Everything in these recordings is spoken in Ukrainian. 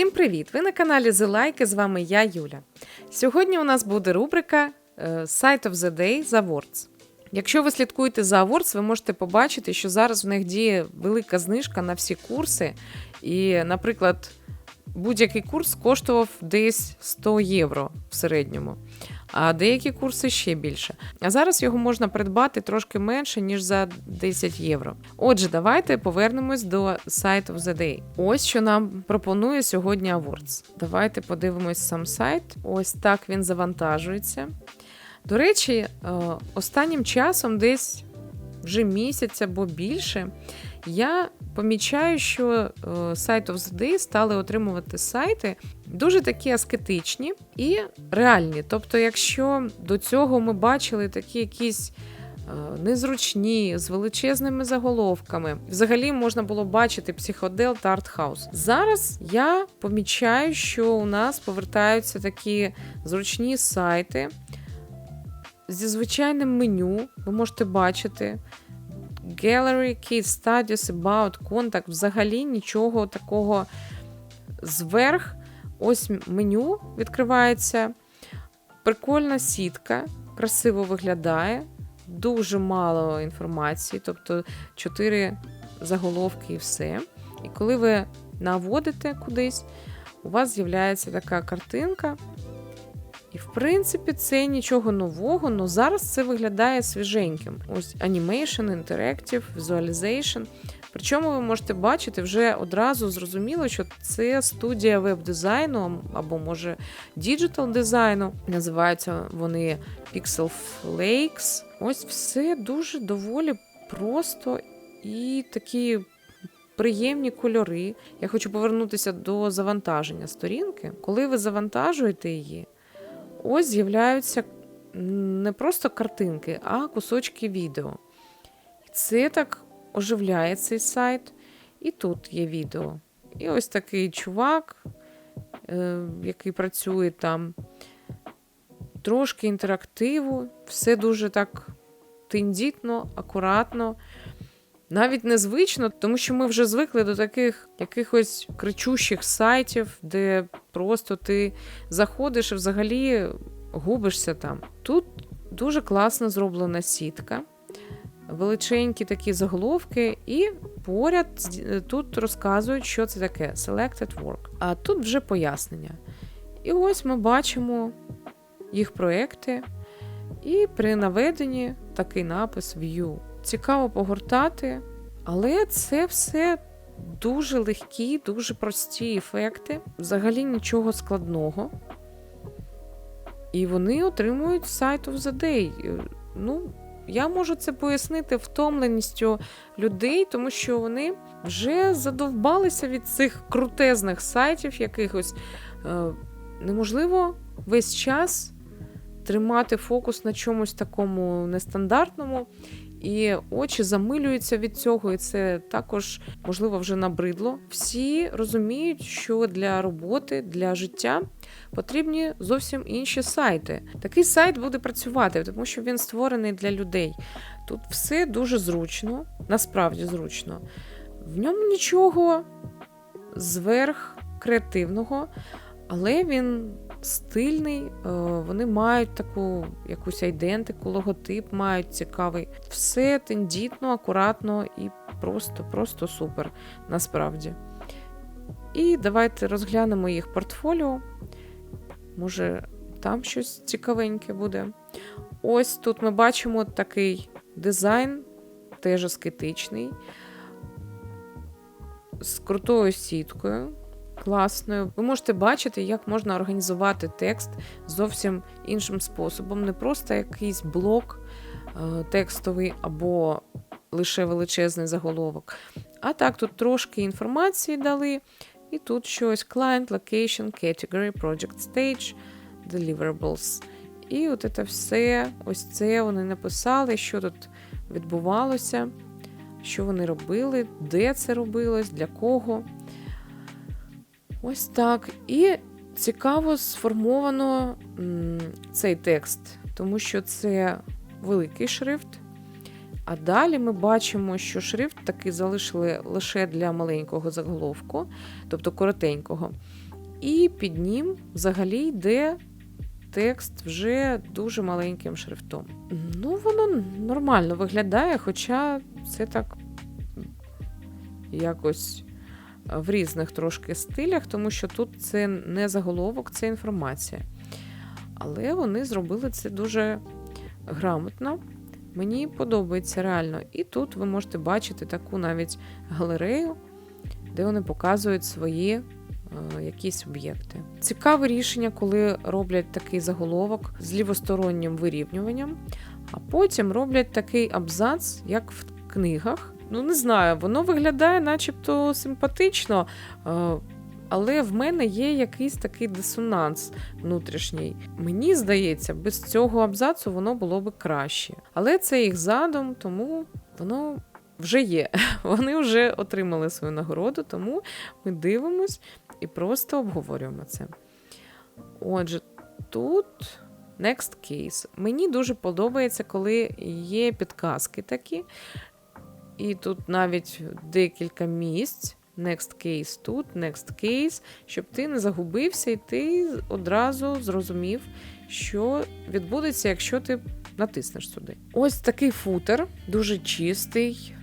Всім привіт! Ви на каналі The Like, з вами я, Юля. Сьогодні у нас буде рубрика е, Site of the Day за Awards. Якщо ви слідкуєте за Awards, ви можете побачити, що зараз в них діє велика знижка на всі курси. І, наприклад, будь-який курс коштував десь 100 євро в середньому, а деякі курси ще більше. А зараз його можна придбати трошки менше, ніж за 10 євро. Отже, давайте повернемось до of the Day. Ось що нам пропонує сьогодні Awards. Давайте подивимось сам сайт. Ось так він завантажується. До речі, е, останнім часом, десь вже місяць або більше, я помічаю, що е, of the Day стали отримувати сайти дуже такі аскетичні і реальні. Тобто, якщо до цього ми бачили такі якісь е, незручні, з величезними заголовками, взагалі можна було бачити психодел та артхаус. Зараз я помічаю, що у нас повертаються такі зручні сайти. Зі звичайним меню ви можете бачити Gallery, Case Studies, About, Contact, взагалі нічого такого зверх. Ось меню відкривається. Прикольна сітка, красиво виглядає, дуже мало інформації, тобто 4 заголовки і все. І коли ви наводите кудись, у вас з'являється така картинка. І, в принципі, це нічого нового, але зараз це виглядає свіженьким. Ось Animation, Interactive, Visualization. Причому ви можете бачити вже одразу зрозуміло, що це студія веб-дизайну або, може, діджитал дизайну. Називаються вони Pixel Flakes. Ось все дуже доволі просто і такі. Приємні кольори. Я хочу повернутися до завантаження сторінки. Коли ви завантажуєте її, ось з'являються не просто картинки, а кусочки відео. Це так оживляє цей сайт. І тут є відео. І ось такий чувак, е, який працює там, трошки інтерактиву, все дуже так тендітно, акуратно. Навіть незвично, тому що ми вже звикли до таких якихось кричущих сайтів, де просто ти заходиш і взагалі губишся там. Тут дуже класно зроблена сітка, величенькі такі заголовки, і поряд тут розказують, що це таке Selected Work. А тут вже пояснення. І ось ми бачимо їх проекти, і при наведенні такий напис View. Цікаво погортати, але це все дуже легкі, дуже прості ефекти, взагалі нічого складного. І вони отримують сайт of the Day. Ну, я можу це пояснити втомленістю людей, тому що вони вже задовбалися від цих крутезних сайтів якихось. Е, неможливо весь час тримати фокус на чомусь такому нестандартному. І очі замилюються від цього, і це також можливо вже набридло. Всі розуміють, що для роботи, для життя потрібні зовсім інші сайти. Такий сайт буде працювати, тому що він створений для людей. Тут все дуже зручно, насправді зручно. В ньому нічого зверх креативного, але він стильний, е, вони мають таку якусь айдентику, логотип мають цікавий. Все тендітно, акуратно і просто, просто супер насправді. І давайте розглянемо їх портфоліо. Може, там щось цікавеньке буде. Ось тут ми бачимо такий дизайн, теж аскетичний, з крутою сіткою класною. Ви можете бачити, як можна організувати текст зовсім іншим способом. Не просто якийсь блок е, текстовий або лише величезний заголовок. А так, тут трошки інформації дали. І тут щось Client, Location, Category, Project Stage, Deliverables. І от це все, ось це вони написали, що тут відбувалося, що вони робили, де це робилось, для кого. Ось так. І цікаво сформовано цей текст, тому що це великий шрифт. А далі ми бачимо, що шрифт такий залишили лише для маленького заголовку, тобто коротенького. І під ним взагалі йде текст вже дуже маленьким шрифтом. Ну, воно нормально виглядає, хоча це так якось в різних трошки стилях, тому що тут це не заголовок, це інформація. Але вони зробили це дуже грамотно. Мені подобається реально. І тут ви можете бачити таку навіть галерею, де вони показують свої е, якісь об'єкти. Цікаве рішення, коли роблять такий заголовок з лівостороннім вирівнюванням, а потім роблять такий абзац, як в книгах. Ну, не знаю, воно виглядає начебто симпатично, е, але в мене є якийсь такий дисонанс внутрішній. Мені здається, без цього абзацу воно було би краще. Але це їх задум, тому воно вже є. Вони вже отримали свою нагороду, тому ми дивимось і просто обговорюємо це. Отже, тут. Next case. Мені дуже подобається, коли є підказки такі. І тут навіть декілька місць. Next case тут, next case, щоб ти не загубився, і ти одразу зрозумів, що відбудеться, якщо ти натиснеш сюди. Ось такий футер, дуже чистий.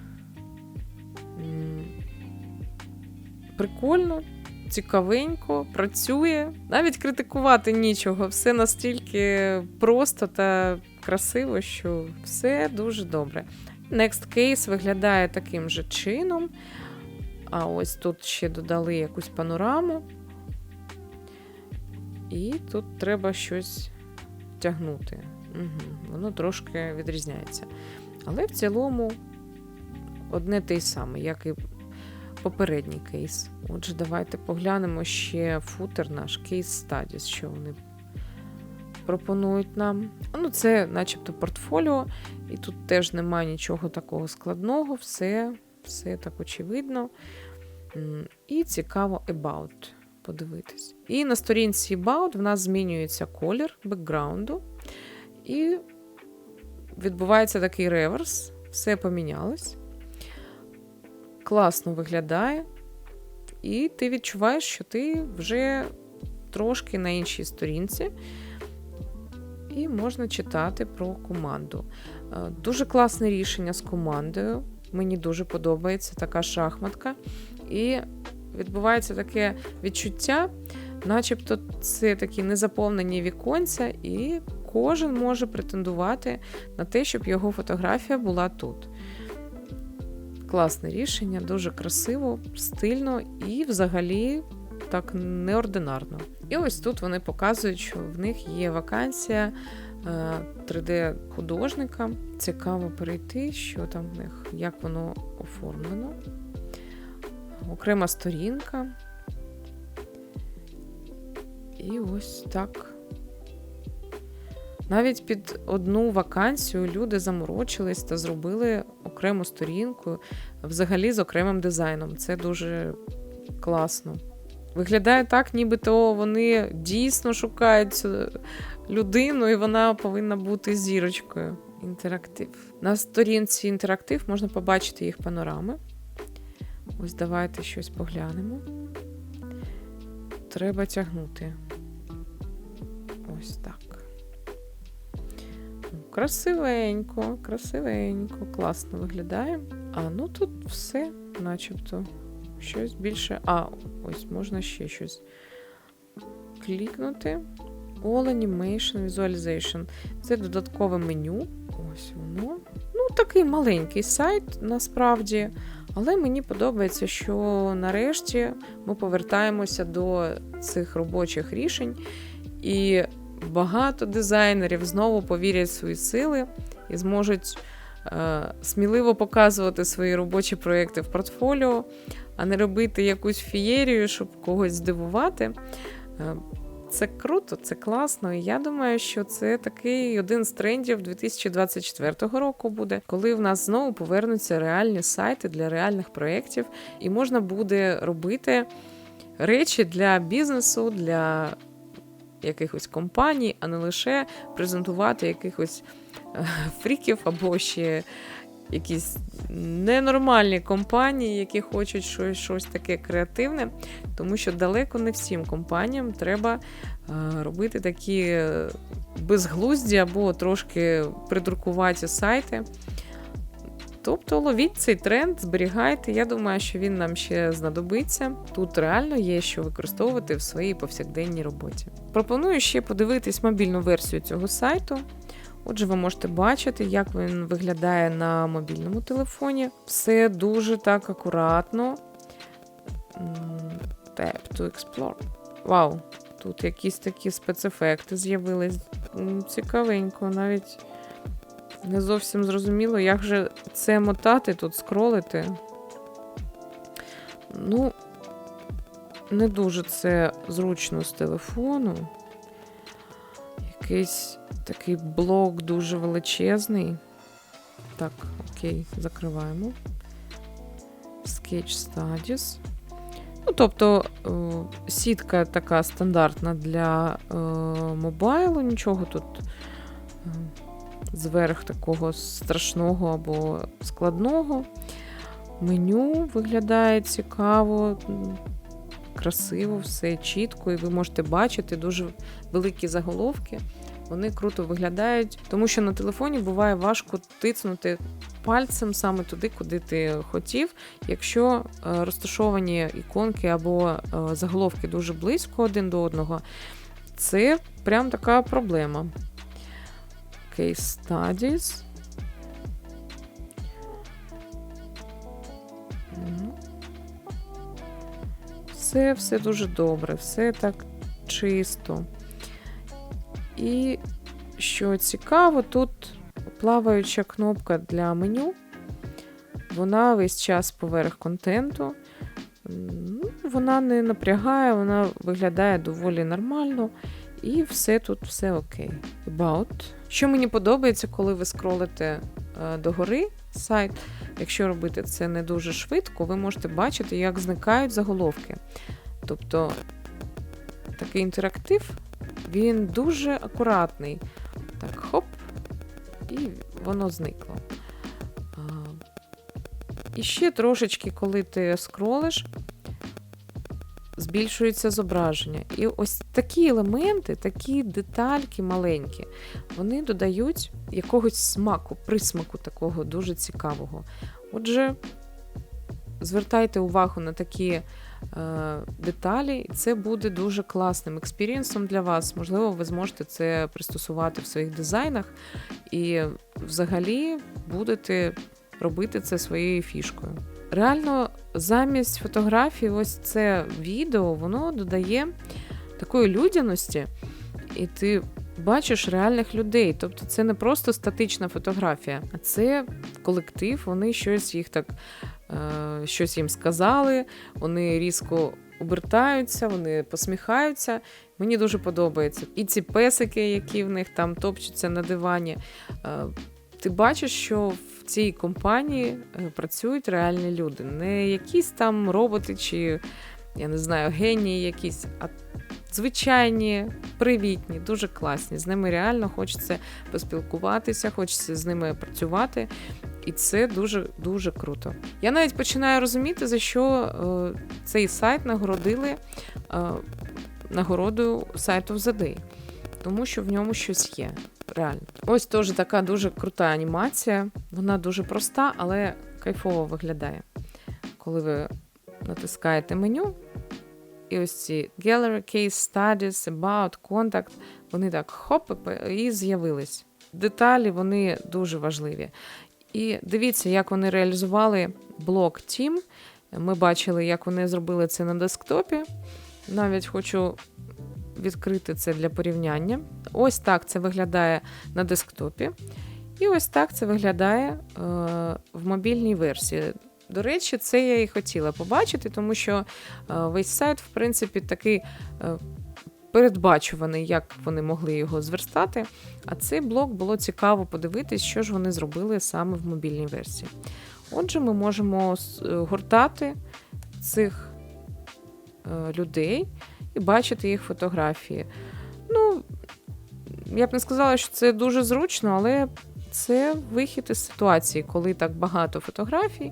Прикольно, цікавенько, працює. Навіть критикувати нічого. Все настільки просто та красиво, що все дуже добре. Next Case виглядає таким же чином. А ось тут ще додали якусь панораму. І тут треба щось тягнути. Угу. Воно трошки відрізняється. Але в цілому одне те й саме, як і попередній кейс. Отже, давайте поглянемо ще футер наш кейс Studies, що вони пропонують нам. Ну, це начебто портфоліо, і тут теж немає нічого такого складного, все, все так очевидно. І цікаво About подивитись. І на сторінці About в нас змінюється колір бекграунду, і відбувається такий реверс, все помінялось. Класно виглядає, і ти відчуваєш, що ти вже трошки на іншій сторінці і можна читати про команду. Е, Дуже класне рішення з командою. Мені дуже подобається така шахматка. І відбувається таке відчуття, начебто це такі незаповнені віконця, і кожен може претендувати на те, щоб його фотографія була тут. Класне рішення, дуже красиво, стильно і взагалі так неординарно. І ось тут вони показують, що в них є вакансія 3D-художника. Цікаво перейти, що там в них, як воно оформлено. Окрема сторінка. І ось так. Навіть під одну вакансію люди заморочились та зробили окрему сторінку, взагалі з окремим дизайном. Це дуже класно. Виглядає так, нібито вони дійсно шукають людину, і вона повинна бути зірочкою. Інтерактив. На сторінці інтерактив можна побачити їх панорами. Ось давайте щось поглянемо. Треба тягнути. Ось так. Ну, Красивенько, красивенько, класно виглядає. А ну тут все, начебто. Щось більше. А, ось можна ще щось клікнути. All Animation Visualization. Це додаткове меню. Ось воно. Ну, такий маленький сайт насправді. Але мені подобається, що нарешті ми повертаємося до цих робочих рішень, і багато дизайнерів знову повірять в свої сили і зможуть е, сміливо показувати свої робочі проекти в портфоліо, а не робити якусь фієрію, щоб когось здивувати. Е, це круто, це класно. І я думаю, що це такий один з трендів 2024 року буде, коли в нас знову повернуться реальні сайти для реальних проєктів, і можна буде робити речі для бізнесу, для якихось компаній, а не лише презентувати якихось е, фріків або ще якісь ненормальні компанії, які хочуть щось, щось таке креативне, тому що далеко не всім компаніям треба е, робити такі е, безглузді або трошки придрукуваті сайти. Тобто ловіть цей тренд, зберігайте. Я думаю, що він нам ще знадобиться. Тут реально є що використовувати в своїй повсякденній роботі. Пропоную ще подивитись мобільну версію цього сайту. Отже, ви можете бачити, як він виглядає на мобільному телефоні. Все дуже так акуратно. Tap to explore. Вау! Тут якісь такі спецефекти з'явились. Цікавенько, навіть не зовсім зрозуміло, як же це мотати тут, скролити. Ну, не дуже це зручно з телефону. Якийсь такий блок дуже величезний. Так, окей, закриваємо. Sketch Studies. Ну, тобто, е, сітка така стандартна для е, мобайлу, нічого тут е, зверх такого страшного або складного. Меню виглядає цікаво, красиво, все чітко, і ви можете бачити дуже великі заголовки. Вони круто виглядають, тому що на телефоні буває важко тицнути пальцем саме туди, куди ти хотів. Якщо е, розташовані іконки або е, заголовки дуже близько один до одного, це прям така проблема. Case Studies. Все, все дуже добре, все так чисто. І що цікаво, тут плаваюча кнопка для меню. Вона весь час поверх контенту. Ну, Вона не напрягає, вона виглядає доволі нормально. І все тут все окей. About. Що мені подобається, коли ви скролите е, догори сайт, якщо робити це не дуже швидко, ви можете бачити, як зникають заголовки. Тобто такий інтерактив, він дуже акуратний. Так, хоп, і воно зникло. А, і ще трошечки, коли ти скролиш, збільшується зображення. І ось такі елементи, такі детальки маленькі, вони додають якогось смаку, присмаку такого дуже цікавого. Отже, звертайте увагу на такі е, деталі, і це буде дуже класним експірієнсом для вас. Можливо, ви зможете це пристосувати в своїх дизайнах і взагалі будете робити це своєю фішкою. Реально, замість фотографій, ось це відео, воно додає такої людяності, і ти бачиш реальних людей. Тобто це не просто статична фотографія, а це колектив, вони щось їх так, е, щось їм сказали, вони різко обертаються, вони посміхаються. Мені дуже подобається. І ці песики, які в них там топчуться на дивані. Е, ти бачиш, що в цій компанії е, працюють реальні люди, не якісь там роботи чи, я не знаю, генії якісь, а звичайні, привітні, дуже класні. З ними реально хочеться поспілкуватися, хочеться з ними працювати. І це дуже дуже круто. Я навіть починаю розуміти, за що е, цей сайт нагородили е, нагородою Site of. Тому що в ньому щось є. Реально. Ось теж така дуже крута анімація. Вона дуже проста, але кайфово виглядає. Коли ви натискаєте меню, і ось ці Gallery Case Studies, About, Contact, вони так хоп і з'явились. Деталі вони дуже важливі. І дивіться, як вони реалізували блок Team. Ми бачили, як вони зробили це на десктопі. Навіть хочу відкрити це для порівняння. Ось так це виглядає на десктопі. І ось так це виглядає е, в мобільній версії. До речі, це я і хотіла побачити, тому що е, весь сайт, в принципі, такий е, передбачуваний, як вони могли його зверстати. А цей блок було цікаво подивитись, що ж вони зробили саме в мобільній версії. Отже, ми можемо е, гортати цих людей і бачити їх фотографії. Ну, я б не сказала, що це дуже зручно, але це вихід із ситуації, коли так багато фотографій.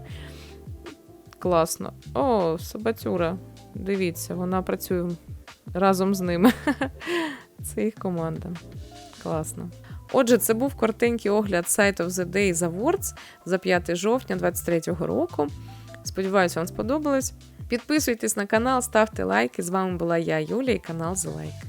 Класно. О, собацюра. Дивіться, вона працює разом з ними. Це їх команда. Класно. Отже, це був коротенький огляд Site of the Day за Words за 5 жовтня 2023 року. Сподіваюся, вам сподобалось. Підписуйтесь на канал, ставте лайки. З вами була я, Юля, і канал The Like.